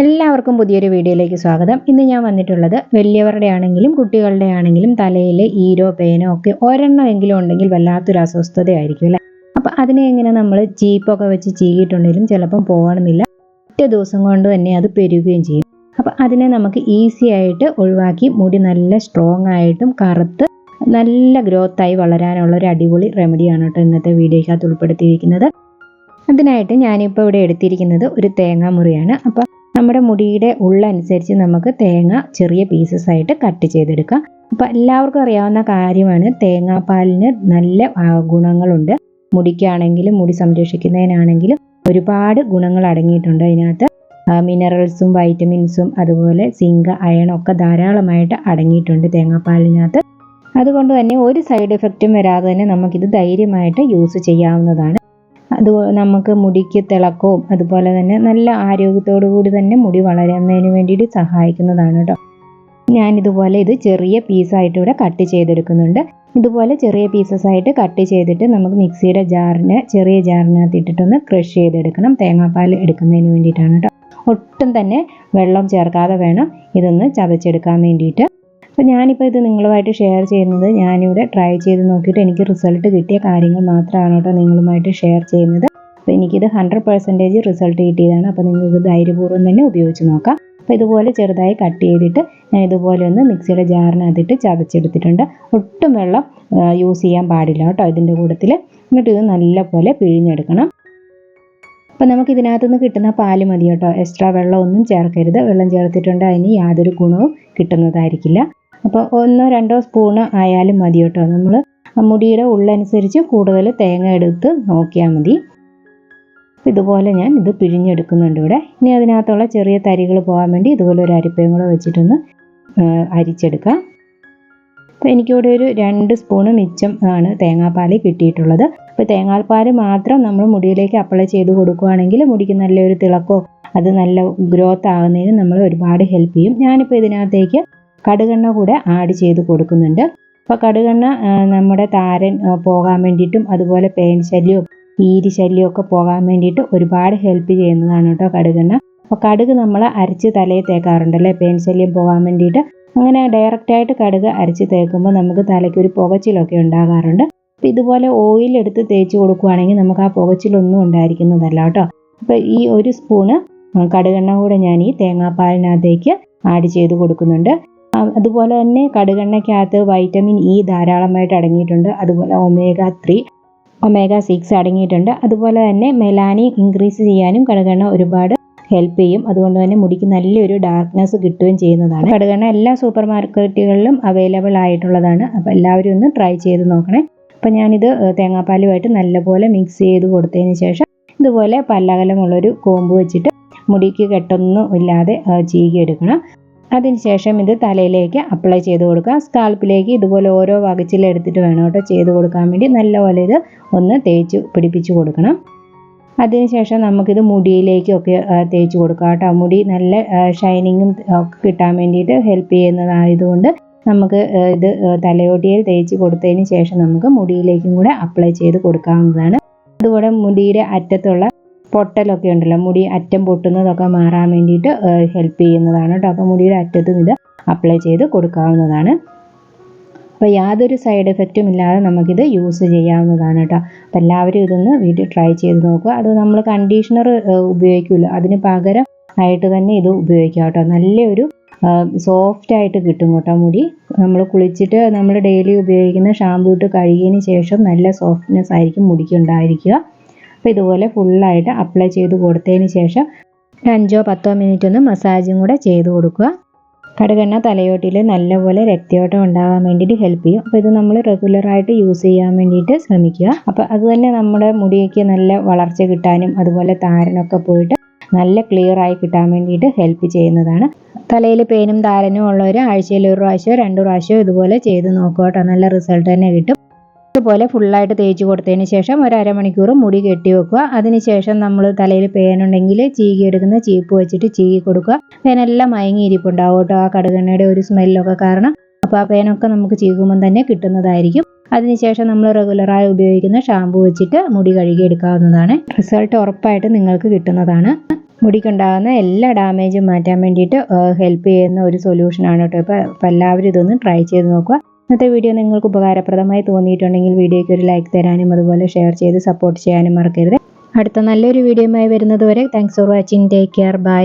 എല്ലാവർക്കും പുതിയൊരു വീഡിയോയിലേക്ക് സ്വാഗതം. ഇന്ന് ഞാൻ വന്നിട്ടുള്ളത് വലിയവരുടെ ആണെങ്കിലും കുട്ടികളുടെ ആണെങ്കിലും തലയിൽ ഈരോ പേനോ ഒക്കെ ഒരെണ്ണമെങ്കിലും ഉണ്ടെങ്കിൽ വല്ലാത്തൊരു അസ്വസ്ഥതയായിരിക്കും അല്ലേ? അപ്പം അതിനെ എങ്ങനെ നമ്മൾ ചീപ്പൊക്കെ വെച്ച് ചീകിയിട്ടുണ്ടെങ്കിലും ചിലപ്പം പോകണമെന്നില്ല ഒറ്റ ദിവസം കൊണ്ട് തന്നെ അത് പെരുകുകയും ചെയ്യും. അപ്പം അതിനെ നമുക്ക് ഈസി ആയിട്ട് ഒഴിവാക്കി മുടി നല്ല സ്ട്രോങ് ആയിട്ടും കറുത്ത് നല്ല ഗ്രോത്തായി വളരാനുള്ള ഒരു അടിപൊളി റെമഡിയാണ് കേട്ടോ ഇന്നത്തെ വീഡിയോയ്ക്കകത്ത് ഉൾപ്പെടുത്തിയിരിക്കുന്നത്. അതിനായിട്ട് ഞാനിപ്പോൾ ഇവിടെ എടുത്തിരിക്കുന്നത് ഒരു തേങ്ങാമുറിയാണ്. അപ്പോൾ നമ്മുടെ മുടിയുടെ ഉള്ളനുസരിച്ച് നമുക്ക് തേങ്ങ ചെറിയ പീസസ് ആയിട്ട് കട്ട് ചെയ്തെടുക്കാം. അപ്പം എല്ലാവർക്കും അറിയാവുന്ന കാര്യമാണ് തേങ്ങാപ്പാലിന് നല്ല ഗുണങ്ങളുണ്ട്. മുടിക്കാണെങ്കിലും മുടി സംരക്ഷിക്കുന്നതിനാണെങ്കിലും ഒരുപാട് ഗുണങ്ങൾ അടങ്ങിയിട്ടുണ്ട് അതിനകത്ത്. മിനറൽസും വൈറ്റമിൻസും അതുപോലെ സിങ്ക് അയൺ ഒക്കെ ധാരാളമായിട്ട് അടങ്ങിയിട്ടുണ്ട് തേങ്ങാപ്പാലിനകത്ത്. അതുകൊണ്ട് തന്നെ ഒരു സൈഡ് എഫക്റ്റും വരാതെ തന്നെ നമുക്കിത് ധൈര്യമായിട്ട് യൂസ് ചെയ്യാവുന്നതാണ്. അത് നമുക്ക് മുടിക്ക് തിളക്കവും അതുപോലെ തന്നെ നല്ല ആരോഗ്യത്തോടു കൂടി തന്നെ മുടി വളരുന്നതിന് വേണ്ടിയിട്ട് സഹായിക്കുന്നതാണ് കേട്ടോ ഞാൻ ഇതുപോലെ ഇത് ചെറിയ പീസായിട്ട് ഇവിടെ കട്ട് ചെയ്തെടുക്കുന്നുണ്ട്. ഇതുപോലെ ചെറിയ പീസസ് ആയിട്ട് കട്ട് ചെയ്തിട്ട് നമുക്ക് മിക്സിയുടെ ജാറിന് ചെറിയ ജാറിനകത്ത് ഇട്ടിട്ടൊന്ന് ക്രഷ് ചെയ്തെടുക്കണം. തേങ്ങാപ്പാൽ എടുക്കുന്നതിന് വേണ്ടിയിട്ടാണ് കേട്ടോ ഒട്ടും തന്നെ വെള്ളം ചേർക്കാതെ വേണം ഇതൊന്ന് ചതച്ചെടുക്കാൻ വേണ്ടിയിട്ട്. അപ്പോൾ ഞാനിപ്പോൾ ഇത് നിങ്ങളുമായിട്ട് ഷെയർ ചെയ്യുന്നത് ഞാനിവിടെ ട്രൈ ചെയ്ത് നോക്കിയിട്ട് എനിക്ക് റിസൾട്ട് കിട്ടിയ കാര്യങ്ങൾ മാത്രമാണ് കേട്ടോ നിങ്ങളുമായിട്ട് ഷെയർ ചെയ്യുന്നത്. അപ്പോൾ എനിക്കിത് ഹൺഡ്രഡ് പെർസെന്റേജ് റിസൾട്ട് കിട്ടിയതാണ്. അപ്പോൾ നിങ്ങൾക്ക് ധൈര്യപൂർവം തന്നെ ഉപയോഗിച്ച് നോക്കാം. അപ്പോൾ ഇതുപോലെ ചെറുതായി കട്ട് ചെയ്തിട്ട് ഞാൻ ഇതുപോലെ ഒന്ന് മിക്സിയുടെ ജാറിനകത്തിട്ട് ചതച്ചെടുത്തിട്ടുണ്ട്. ഒട്ടും വെള്ളം യൂസ് ചെയ്യാൻ പാടില്ല കേട്ടോ ഇതിന്റെ കൂട്ടത്തിൽ എന്നിട്ട് ഇത് നല്ലപോലെ പിഴിഞ്ഞെടുക്കണം. അപ്പോൾ നമുക്ക് ഇതിനകത്തുനിന്ന് കിട്ടുന്ന പാൽ മതി കേട്ടോ. എക്സ്ട്രാ വെള്ളം ഒന്നും ചേർക്കരുത്. വെള്ളം ചേർത്തിട്ടുണ്ട് അതിന് യാതൊരു ഗുണവും കിട്ടുന്നതായിരിക്കില്ല. അപ്പോൾ ഒന്നോ രണ്ടോ സ്പൂണ് ആയാലും മതി കേട്ടോ. നമ്മൾ മുടിയുടെ ഉള്ളനുസരിച്ച് കൂടുതൽ തേങ്ങ എടുത്ത് നോക്കിയാൽ മതി. ഇതുപോലെ ഞാൻ ഇത് പിഴിഞ്ഞെടുക്കുന്നുണ്ട് ഇവിടെ. ഇനി അതിനകത്തുള്ള ചെറിയ തരികൾ പോകാൻ വേണ്ടി ഇതുപോലെ ഒരു അരിപ്പയും കൂടെ വെച്ചിട്ടൊന്ന് അരിച്ചെടുക്കാം. അപ്പോൾ എനിക്കിവിടെ ഒരു രണ്ട് സ്പൂണ് മിച്ചം ആണ് തേങ്ങാപ്പാൽ കിട്ടിയിട്ടുള്ളത്. അപ്പോൾ തേങ്ങാപ്പാൽ മാത്രം നമ്മൾ മുടിയിലേക്ക് അപ്ലൈ ചെയ്ത് കൊടുക്കുകയാണെങ്കിൽ മുടിക്ക് നല്ലൊരു തിളക്കോ അത് നല്ല ഗ്രോത്ത് ആകുന്നതിന് നമ്മൾ ഒരുപാട് ഹെൽപ്പ് ചെയ്യും. ഞാനിപ്പോൾ ഇതിനകത്തേക്ക് കടുകെണ്ണ കൂടെ ആഡ് ചെയ്ത് കൊടുക്കുന്നുണ്ട്. അപ്പോൾ കടുകെണ്ണ നമ്മുടെ താരൻ പോകാൻ വേണ്ടിയിട്ടും അതുപോലെ പേൻ ശല്യവും ഈരി ശല്യവും ഒക്കെ പോകാൻ വേണ്ടിയിട്ട് ഒരുപാട് ഹെൽപ്പ് ചെയ്യുന്നതാണ് കേട്ടോ കടുകെണ്ണ. അപ്പോൾ കടുക് നമ്മൾ അരച്ച് തലയിൽ തേക്കാറുണ്ടല്ലേ പേൻ ശല്യം പോകാൻ വേണ്ടിയിട്ട്. അങ്ങനെ ഡയറക്റ്റായിട്ട് കടുക് അരച്ച് തേക്കുമ്പോൾ നമുക്ക് തലയ്ക്ക് ഒരു പുകച്ചിലൊക്കെ ഉണ്ടാകാറുണ്ട്. അപ്പോൾ ഇതുപോലെ ഓയിൽ എടുത്ത് തേച്ച് കൊടുക്കുകയാണെങ്കിൽ നമുക്ക് ആ പുകച്ചിലൊന്നും ഉണ്ടായിരിക്കുന്നതല്ല കേട്ടോ. അപ്പോൾ ഈ ഒരു സ്പൂണ് കടുകെണ്ണ കൂടെ ഞാൻ ഈ തേങ്ങാപ്പാലിനകത്തേക്ക് ആഡ് ചെയ്ത് കൊടുക്കുന്നുണ്ട്. അതുപോലെ തന്നെ കടുകെണ്ണയ്ക്കകത്ത് വൈറ്റമിൻ ഇ ധാരാളമായിട്ട് അടങ്ങിയിട്ടുണ്ട്. അതുപോലെ ഒമേഗ ത്രീ ഒമേഗ സിക്സ് അടങ്ങിയിട്ടുണ്ട്. അതുപോലെ തന്നെ മെലാനി ഇൻക്രീസ് ചെയ്യാനും കടുകെണ്ണ ഒരുപാട് ഹെൽപ്പ് ചെയ്യും. അതുകൊണ്ട് തന്നെ മുടിക്ക് നല്ലൊരു ഡാർക്ക്നെസ് കിട്ടുകയും ചെയ്യുന്നതാണ്. കടുകെണ്ണ എല്ലാ സൂപ്പർ മാർക്കറ്റുകളിലും അവൈലബിൾ ആയിട്ടുള്ളതാണ്. അപ്പോൾ എല്ലാവരും ഒന്ന് ട്രൈ ചെയ്ത് നോക്കണേ. അപ്പോൾ ഞാനിത് തേങ്ങാപ്പാലുമായിട്ട് നല്ലപോലെ മിക്സ് ചെയ്ത് കൊടുത്തതിന് ശേഷം ഇതുപോലെ പല്ലകലമുള്ളൊരു കോമ്പ് വെച്ചിട്ട് മുടിക്ക് കെട്ടൊന്നും ഇല്ലാതെ ചീകിയെടുക്കണം അതിനുശേഷം ഇത് തലയിലേക്ക് അപ്ലൈ ചെയ്ത് കൊടുക്കുക. സ്കാൽപ്പിലേക്ക് ഇതുപോലെ ഓരോ വകച്ചിലെടുത്തിട്ട് വേണം കേട്ടോ ചെയ്ത് കൊടുക്കാൻ വേണ്ടി. നല്ലപോലെ ഇത് ഒന്ന് തേച്ച് പിടിപ്പിച്ച് കൊടുക്കണം. അതിനുശേഷം നമുക്കിത് മുടിയിലേക്കൊക്കെ തേച്ച് കൊടുക്കാം കേട്ടോ. മുടി നല്ല ഷൈനിങ്ങും ഒക്കെ കിട്ടാൻ വേണ്ടിയിട്ട് ഹെൽപ്പ് ചെയ്യുന്നതായതുകൊണ്ട് നമുക്ക് ഇത് തലയോട്ടിയിൽ തേച്ച് കൊടുത്തതിന് ശേഷം നമുക്ക് മുടിയിലേക്കും കൂടെ അപ്ലൈ ചെയ്ത് കൊടുക്കാവുന്നതാണ്. അതുപോലെ മുടിയുടെ അറ്റത്തുള്ള പൊട്ടലൊക്കെ ഉണ്ടല്ലോ. മുടി അറ്റം പൊട്ടുന്നതൊക്കെ മാറാൻ വേണ്ടിയിട്ട് ഹെൽപ്പ് ചെയ്യുന്നതാണ് കേട്ടോ അപ്പോൾ മുടിയുടെ അറ്റത്തും ഇത് അപ്ലൈ ചെയ്ത് കൊടുക്കാവുന്നതാണ്. അപ്പോൾ യാതൊരു സൈഡ് എഫക്റ്റും ഇല്ലാതെ നമുക്കിത് യൂസ് ചെയ്യാവുന്നതാണ് കേട്ടോ അപ്പോൾ എല്ലാവരും ഇതൊന്ന് വീട്ടിൽ ട്രൈ ചെയ്ത് നോക്കുക. അത് നമ്മൾ കണ്ടീഷണർ ഉപയോഗിക്കില്ല അതിന് പകരം ആയിട്ട് തന്നെ ഇത് ഉപയോഗിക്കാം കേട്ടോ നല്ലൊരു സോഫ്റ്റ് ആയിട്ട് കിട്ടും കേട്ടോ മുടി. നമ്മൾ കുളിച്ചിട്ട് നമ്മൾ ഡെയിലി ഉപയോഗിക്കുന്ന ഷാമ്പൂ ഇട്ട് കഴുകിയതിന് ശേഷം നല്ല സോഫ്റ്റ്നെസ് ആയിരിക്കും മുടിക്ക് ഉണ്ടായിരിക്കുക. അപ്പോൾ ഇതുപോലെ ഫുള്ളായിട്ട് അപ്ലൈ ചെയ്ത് കൊടുത്തതിന് ശേഷം ഒരു അഞ്ചോ പത്തോ മിനിറ്റ് ഒന്ന് മസാജും കൂടെ ചെയ്ത് കൊടുക്കുക. കടുകെണ്ണ തലയോട്ടിൽ നല്ലപോലെ രക്തയോട്ടം ഉണ്ടാകാൻ വേണ്ടിയിട്ട് ഹെൽപ്പ് ചെയ്യും. അപ്പോൾ ഇത് നമ്മൾ റെഗുലറായിട്ട് യൂസ് ചെയ്യാൻ വേണ്ടിയിട്ട് ശ്രമിക്കുക. അപ്പോൾ അതുതന്നെ നമ്മുടെ മുടിയൊക്കെ നല്ല വളർച്ച കിട്ടാനും അതുപോലെ താരനൊക്കെ പോയിട്ട് നല്ല ക്ലിയർ ആയി കിട്ടാൻ വേണ്ടിയിട്ട് ഹെൽപ്പ് ചെയ്യുന്നതാണ്. തലയിൽ പേനും താരനും ഉള്ളവർ ആഴ്ചയിൽ ഒരു പ്രാവശ്യമോ രണ്ട് പ്രാവശ്യമോ ഇതുപോലെ ചെയ്ത് നോക്കുക കേട്ടോ. നല്ല റിസൾട്ട് തന്നെ കിട്ടും. ഇതുപോലെ ഫുള്ളായിട്ട് തേച്ച് കൊടുത്തതിന് ശേഷം ഒരു അരമണിക്കൂർ മുടി കെട്ടി വെക്കുക. അതിനുശേഷം നമ്മൾ തലയിൽ പേനുണ്ടെങ്കിൽ ചീകി എടുക്കുന്ന ചീപ്പ് വെച്ചിട്ട് ചീകി കൊടുക്കുക. പേനെല്ലാം മയങ്ങിയിരിപ്പുണ്ടാവും കേട്ടോ ആ കടുകെണ്ണയുടെ ഒരു സ്മെല്ലൊക്കെ കാരണം. അപ്പോൾ ആ പേനൊക്കെ നമുക്ക് ചീകുമ്പം തന്നെ കിട്ടുന്നതായിരിക്കും. അതിനുശേഷം നമ്മൾ റെഗുലറായി ഉപയോഗിക്കുന്ന ഷാമ്പു വെച്ചിട്ട് മുടി കഴുകി കഴുകിയെടുക്കാവുന്നതാണ് റിസൾട്ട് ഉറപ്പായിട്ട് നിങ്ങൾക്ക് കിട്ടുന്നതാണ്. മുടിക്കുണ്ടാകുന്ന എല്ലാ ഡാമേജും മാറ്റാൻ വേണ്ടിയിട്ട് ഹെൽപ്പ് ചെയ്യുന്ന ഒരു സൊല്യൂഷനാണ് കേട്ടോ. ഇപ്പോൾ എല്ലാവരും ഇതൊന്ന് ട്രൈ ചെയ്ത് നോക്കുക. ഇന്നത്തെ വീഡിയോ നിങ്ങൾക്ക് ഉപകാരപ്രദമായി തോന്നിയിട്ടുണ്ടെങ്കിൽ വീഡിയോയ്ക്ക് ഒരു ലൈക്ക് തരാനും അതുപോലെ ഷെയർ ചെയ്ത് സപ്പോർട്ട് ചെയ്യാനും മറക്കരുത്. അടുത്ത നല്ലൊരു വീഡിയോയുമായി വരുന്നത് വരെ thanks for watching take care bye